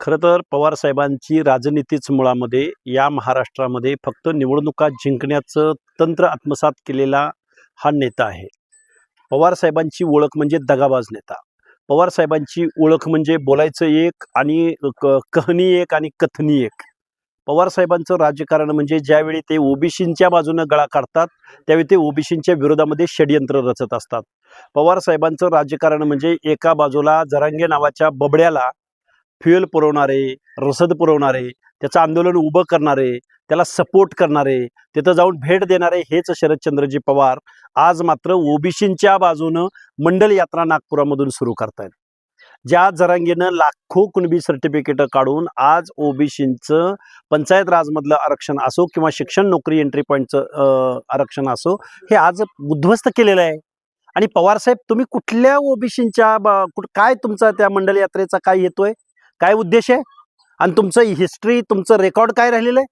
खरं तर पवार साहेबांची राजनीतीच मुळामध्ये या महाराष्ट्रामध्ये फक्त निवडणुका जिंकण्याचं तंत्र आत्मसात केलेला हा नेता आहे. पवार साहेबांची ओळख म्हणजे दगाबाज नेता. पवार साहेबांची ओळख म्हणजे बोलायचं एक आणि क कहणी एक आणि कथनी एक. पवार साहेबांचं राजकारण म्हणजे ज्यावेळी ते ओबीसींच्या बाजूनं गळा काढतात त्यावेळी ते ओबीसींच्या विरोधामध्ये षडयंत्र रचत असतात. पवार साहेबांचं राजकारण म्हणजे एका बाजूला जरांगे नावाच्या बबड्याला फ्युएल पुरवणारे रसद पुरवणारे त्याचं आंदोलन उभं करणारे त्याला सपोर्ट करणारे तिथं जाऊन भेट देणारे हेच शरदचंद्रजी पवार आज मात्र ओबीसींच्या बाजूनं मंडल यात्रा नागपुरामधून सुरू करतायत. ज्या जरांगीनं लाखो कुणबी सर्टिफिकेट काढून आज ओबीसींचं पंचायत राजमधलं आरक्षण असो किंवा शिक्षण नोकरी एंट्री पॉईंटचं आरक्षण असो हे आज उद्ध्वस्त केलेलं आहे. आणि पवारसाहेब तुम्ही कुठल्या ओबीसींच्या काय तुमचा त्या मंडल यात्रेचा काय येतोय काय उद्देश आहे? आणि तुमचं हिस्ट्री तुमचं रेकॉर्ड काय राहिलेलं आहे?